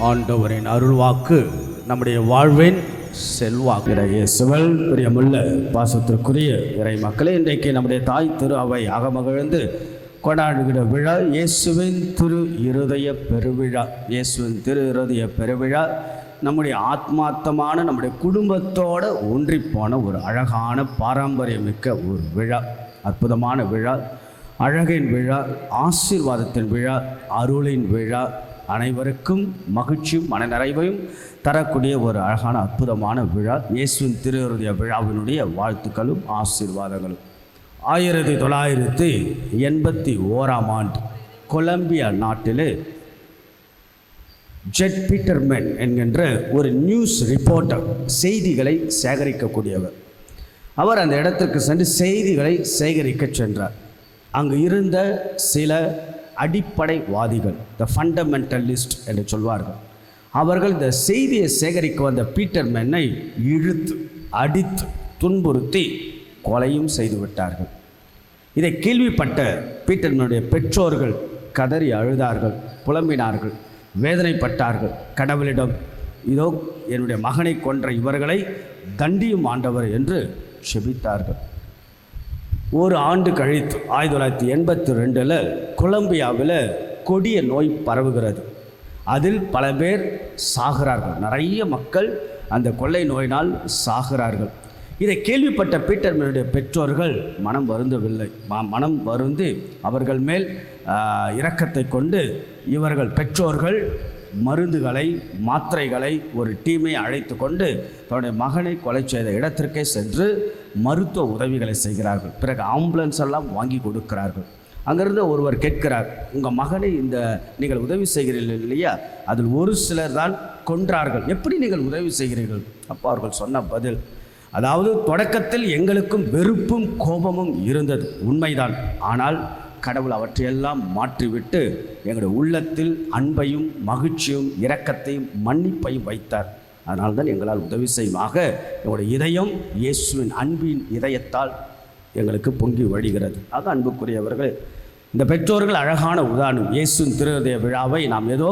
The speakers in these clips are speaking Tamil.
ஆண்டவரின் அருள்வாக்கு நம்முடைய வாழ்வின் செல்வாக்கு. இயேசுவல் பிரியமுள்ள பாசத்திற்குரிய இறை மக்களே இன்றைக்கு நம்முடைய தாய் திரு அவை அகமகிழ்ந்து கொண்டாடுகிற விழா இயேசுவின் திரு இருதய பெருவிழா. இயேசுவின் திரு இருதய பெருவிழா நம்முடைய ஆத்மார்த்தமான நம்முடைய குடும்பத்தோடு ஒன்றி போன ஒரு அழகான பாரம்பரியமிக்க ஒரு விழா. அற்புதமான விழா. அழகின் விழா ஆசீர்வாதத்தின் விழா அருளின் விழா. அனைவருக்கும் மகிழ்ச்சியும் மனநிறைவையும் தரக்கூடிய ஒரு அழகான அற்புதமான விழா. இயேசுவின் திருவருடைய விழாவினுடைய வாழ்த்துக்களும் ஆசீர்வாதங்களும். ஆயிரத்தி தொள்ளாயிரத்தி எண்பத்தி ஓராம் ஆண்டு கொலம்பியா நாட்டிலே ஜெட் பீட்டர்மென் என்கின்ற ஒரு நியூஸ் ரிப்போர்ட்டர் செய்திகளை சேகரிக்கக்கூடியவர். அவர் அந்த இடத்திற்கு சென்று செய்திகளை சேகரிக்க சென்றார். அங்கு இருந்த சில அடிப்படைவாதிகள் த ஃபண்டமெண்டலிஸ்ட் என்று சொல்வார்கள். அவர்கள் இந்த செய்தியை சேகரிக்க வந்த பீட்டர் மென்னை இழுத்து அடித்து துன்புறுத்தி கொலையும் செய்து விட்டார்கள். இதை கேள்விப்பட்ட பீட்டர்மனுடைய பெற்றோர்கள் கதறி அழுதார்கள் புலம்பினார்கள் வேதனைப்பட்டார்கள். கடவுளிடம் இதோ என்னுடைய மகனை கொன்ற இவர்களை தண்டியும் ஆண்டவர் என்று செபித்தார்கள். ஒரு ஆண்டு கழித்து ஆயிரத்தி தொள்ளாயிரத்தி எண்பத்தி ரெண்டில் கொலம்பியாவில் கொடிய நோய் பரவுகிறது. அதில் பல பேர் சாகிறார்கள். நிறைய மக்கள் அந்த கொள்ளை நோயினால் சாகிறார்கள். இதை கேள்விப்பட்ட பீட்டர்மனுடைய பெற்றோர்கள் மனம் வருந்தவில்லை. ம- மனம் வருந்து அவர்கள் மேல் இரக்கத்தை கொண்டு இவர்கள் பெற்றோர்கள் மருந்துகளை மாத்திரைகளை ஒரு டீமை அழைத்து கொண்டு தன்னுடைய மகனை கொலை செய்த இடத்திற்கே சென்று மருத்துவ உதவிகளை செய்கிறார்கள். பிறகு ஆம்புலன்ஸ் எல்லாம் வாங்கி கொடுக்கிறார்கள். அங்கிருந்து ஒருவர் கேட்கிறார் உங்கள் மகனை இந்த நீங்கள் உதவி செய்கிறீர்கள் இல்லையா? அதில் ஒரு சிலர் தான் கொன்றார்கள். எப்படி நீங்கள் உதவி செய்கிறீர்கள்? அப்போ அவர்கள் சொன்ன பதில் அதாவது தொடக்கத்தில் எங்களுக்கும் வெறுப்பும் கோபமும் இருந்தது. உண்மைதான். ஆனால் கடவுள் அவற்றையெல்லாம் மாற்றிவிட்டு எங்களுடைய உள்ளத்தில் அன்பையும் மகிழ்ச்சியும் இரக்கத்தையும் மன்னிப்பையும் வைத்தார். அதனால்தான் தான் எங்களால் உதவி செய்யுமாக எங்களுடைய இதயம் இயேசுவின் அன்பின் இதயத்தால் எங்களுக்கு பொங்கி வழிகிறது. ஆக அன்புக்குரியவர்கள் இந்த பெற்றோர்கள் அழகான உதாரணம். இயேசுவின் திருதய விழாவை நாம் ஏதோ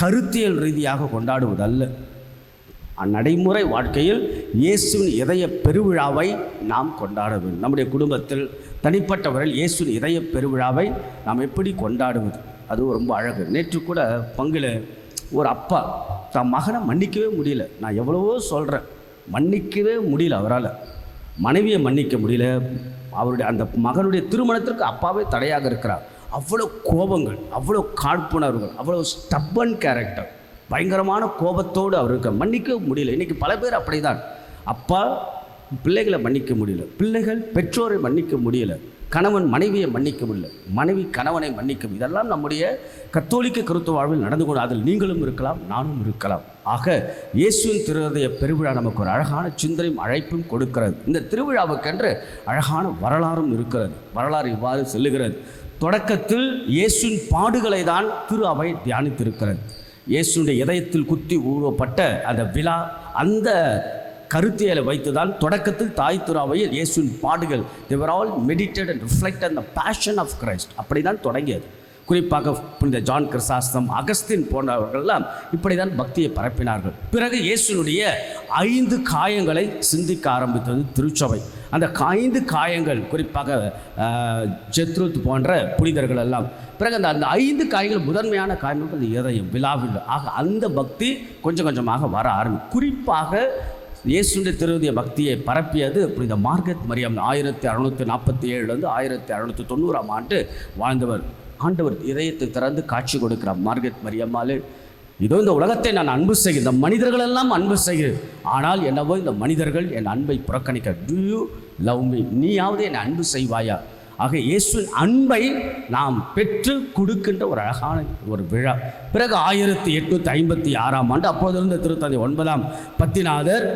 கருத்தியல் ரீதியாக கொண்டாடுவதல்ல. நடைமுறை வாழ்க்கையில் இயேசுவின் இதய பெருவிழாவை நாம் கொண்டாட வேண்டும். நம்முடைய குடும்பத்தில் தனிப்பட்டவர்கள் இயேசுவின் இதய பெருவிழாவை நாம் எப்படி கொண்டாடுவது? அது ரொம்ப அழகு. நேற்று கூட பங்கில் ஒரு அப்பா. தன் மகனை மன்னிக்கவே முடியல. நான் எவ்வளவோ சொல்கிறேன் மன்னிக்கவே முடியல அவரால். மனைவியை மன்னிக்க முடியல. அவருடைய அந்த மகனுடைய திருமணத்திற்கு அப்பாவே தடையாக இருக்கிறார். அவ்வளோ கோபங்கள் அவ்வளோ காழ்ப்புணர்வுகள் அவ்வளோ ஸ்டப்பன் கேரக்டர் பயங்கரமான கோபத்தோடு அவர் இருக்க. மன்னிக்க முடியல. இன்றைக்கி பல பேர் அப்படிதான். அப்பா பிள்ளைகளை மன்னிக்க முடியல. பிள்ளைகள் பெற்றோரை மன்னிக்க முடியல. கணவன் மனைவியை மன்னிக்க முடியல. மனைவி கணவனை மன்னிக்கும் இதெல்லாம் நம்முடைய கத்தோலிக்க கருத்து வாழ்வில் நடந்து கொண்டு அதில் நீங்களும் இருக்கலாம் நானும் இருக்கலாம். ஆக இயேசுவின் திருதய பெருவிழா நமக்கு ஒரு அழகான சிந்தனையும் அழைப்பும் கொடுக்கிறது. இந்த திருவிழாவுக்கென்று அழகான வரலாறும் இருக்கிறது. வரலாறு இவ்வாறு செல்லுகிறது. தொடக்கத்தில் இயேசுவின் பாடுகளை தான் திரு அவை தியானித்திருக்கிறது. இயேசுடைய இதயத்தில் குத்தி ஊறப்பட்ட அந்த விழா அந்த கருத்தியலை வைத்துதான் தொடக்கத்தில் தாய் துறாவையில் இயேசுவின் பாடுகள் தேவர் all meditate and reflect and the passion of Christ அப்படி தான் தொடங்கியது. குறிப்பாக புனித ஜான் கிருசாஸ்தம் அகஸ்தின் போன்றவர்கள்லாம் இப்படி தான் பக்தியை பரப்பினார்கள். பிறகு இயேசுனுடைய ஐந்து காயங்களை சிந்திக்க ஆரம்பித்தது திருச்சபை. அந்த ஐந்து காயங்கள் குறிப்பாக ஜெத்ருத் போன்ற புனிதர்கள் எல்லாம். பிறகு அந்த அந்த ஐந்து காயங்கள் முதன்மையான காயங்கள் இதயம் விழாவில் ஆக அந்த பக்தி கொஞ்சம் கொஞ்சமாக வர ஆரம்பி குறிப்பாக இயேசுடைய திருவதிய பக்தியை பரப்பியது புனித மார்கத் மரியம். ஆயிரத்தி அறுநூற்றி நாற்பத்தி ஏழுலேருந்து ஆயிரத்தி அறுநூற்றி தொண்ணூறாம் ஆண்டு வாழ்ந்தவர் ஆண்டவர் இதயத்தை திறந்து காட்சி கொடுக்கிறார் மார்கத் மரியம்மாலே இதோ இந்த உலகத்தை நான் அன்பு செய்கிறேன். இந்த மனிதர்களெல்லாம் அன்பு செய்கிறேன். ஆனால் என்னவோ இந்த மனிதர்கள் என் அன்பை புறக்கணிக்க. டூ யூ லவ் மீ நீயாவது என்னை அன்பு செய்வாயா? ஆக இயேசுவின் அன்பை நாம் பெற்று கொடுக்கின்ற ஒரு அழகான ஒரு விழா. பிறகு ஆயிரத்தி எட்நூற்றி ஐம்பத்தி ஆறாம் ஆண்டு அப்போதிருந்த திருத்தந்தை ஒன்பதாம் பத்திநாதர்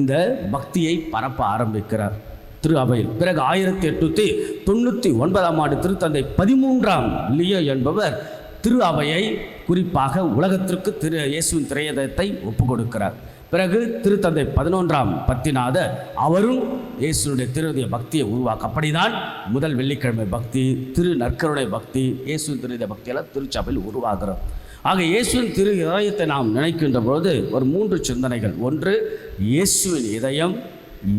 இந்த பக்தியை பரப்ப ஆரம்பிக்கிறார். திரு அவையில். பிறகு ஆயிரத்தி எட்நூற்றி தொண்ணூற்றி ஒன்பதாம் ஆண்டு திருத்தந்தை பதிமூன்றாம் லியோ என்பவர் திரு அவையை குறிப்பாக உலகத்திற்கு திரு இயேசுவின் திரையதத்தை ஒப்புக் கொடுக்கிறார். பிறகு திருத்தந்தை பதினொன்றாம் பத்திநாத அவரும் இயேசுனுடைய திருடைய பக்தியை உருவாக்க அப்படிதான் முதல் வெள்ளிக்கிழமை பக்தி திரு நற்கருடைய பக்தி இயேசு திருடைய பக்தியெல்லாம் திருச்சபையில் உருவாகிறது. ஆக இயேசுவின் திரு இதயத்தை நாம் நினைக்கின்ற பொழுது ஒரு மூன்று சிந்தனைகள். ஒன்று இயேசுவின் இதயம்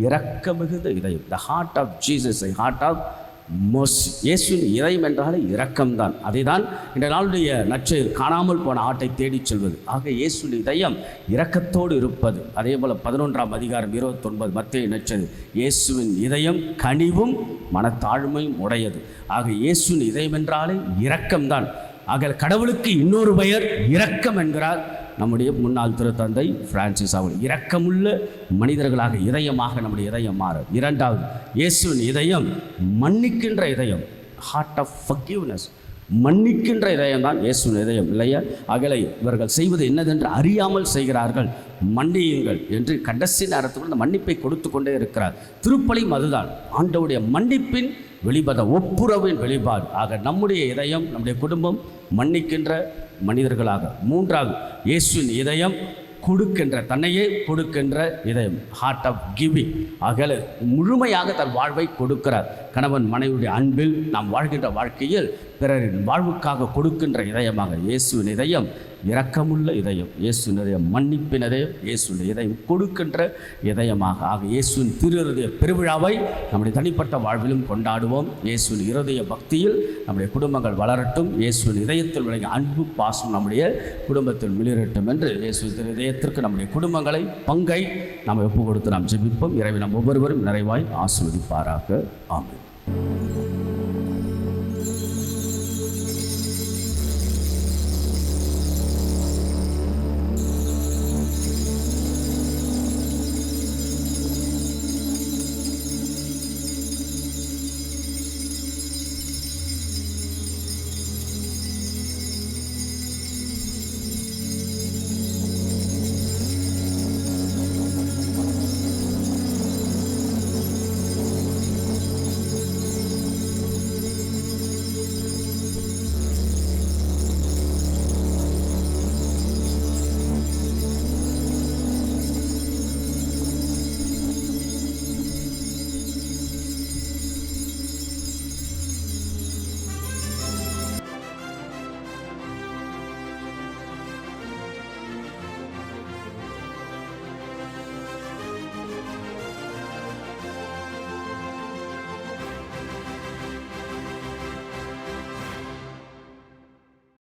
இரக்கமிகுந்த இதயம் the heart of Jesus heart of மோஸ் இயேசுவின் இதயம் என்றாலே இரக்கம்தான். அதை தான் இந்த நாளுடைய நற்செயல் காணாமல் போன ஆட்டை தேடிச் செல்வது. ஆக இயேசுவின் இதயம் இரக்கத்தோடு இருப்பது. அதே போல் பதினொன்றாம் அதிகாரம் இருபத்தொன்பது மத்திய நச்சது இயேசுவின் இதயம் கனிவும் மனத்தாழ்மையும் உடையது. ஆக இயேசுவின் இதயம் என்றாலே இரக்கம்தான். ஆக கடவுளுக்கு இன்னொரு பெயர் இரக்கம் என்கிறார். நம்முடைய முன்னாள் திருத்தந்தை பிரான்சிஸ் அவர்கள். இரக்கமுள்ள மனிதர்களாக இதயமாக நம்முடைய இதயம் மாறும் இரண்டாவது இயேசுவின் இதயம் மன்னிக்கின்ற இதயம். ஹார்ட் ஆஃப் ஃபக்யூனஸ் மன்னிக்கின்ற இதயம் தான் இயேசுவின் இதயம் இல்லையா? அகலை இவர்கள் செய்வது என்னதென்று அறியாமல் செய்கிறார்கள். மன்னியுங்கள் என்று கடைசி நேரத்துக்குள் இந்த மன்னிப்பை கொடுத்து கொண்டே இருக்கிறார். திருப்பலியும் அதுதான். ஆண்டவுடைய மன்னிப்பின் வெளிப்பத ஒப்புரவின் வெளிப்பாடு. ஆக நம்முடைய இதயம் நம்முடைய குடும்பம் மன்னிக்கின்ற மனிதர்களாக. மூன்றாவது இயேசுவின் இதயம் கொடுக்கின்ற தன்னையே கொடுக்கின்ற இதயம் ஹார்ட் ஆஃப் கிவிங் அகல முழுமையாக தன் வாழ்வை கொடுக்கிறார். கணவன் மனைவியுடைய அன்பில் நாம் வாழ்கின்ற வாழ்க்கையில் பிறரின் வாழ்வுக்காக கொடுக்கின்ற இதயமாக இயேசுவின் இதயம் இரக்கமுள்ள இதயம் இயேசுவின் இதயம் மன்னிப்பின் இதயம் இயேசுடைய இதயம் கொடுக்கின்ற இதயமாக ஆக இயேசுவின் திரு இருதய பெருவிழாவை நம்முடைய தனிப்பட்ட வாழ்விலும் கொண்டாடுவோம். இயேசுவின் இருதய பக்தியில் நம்முடைய குடும்பங்கள் வளரட்டும். இயேசுவின் இதயத்தில் விளங்கிய அன்பு பாசம் நம்முடைய குடும்பத்தில் மிளிரட்டும் என்று இயேசு திரு இதயத்திற்கு நம்முடைய குடும்பங்களை பங்கை நாம் ஒப்பு கொடுத்து நாம் ஜெபிப்போம். இறைவன் நம் ஒவ்வொருவரும் நிறைவாய் ஆசிர்வதிப்பாராக. ஆமாம்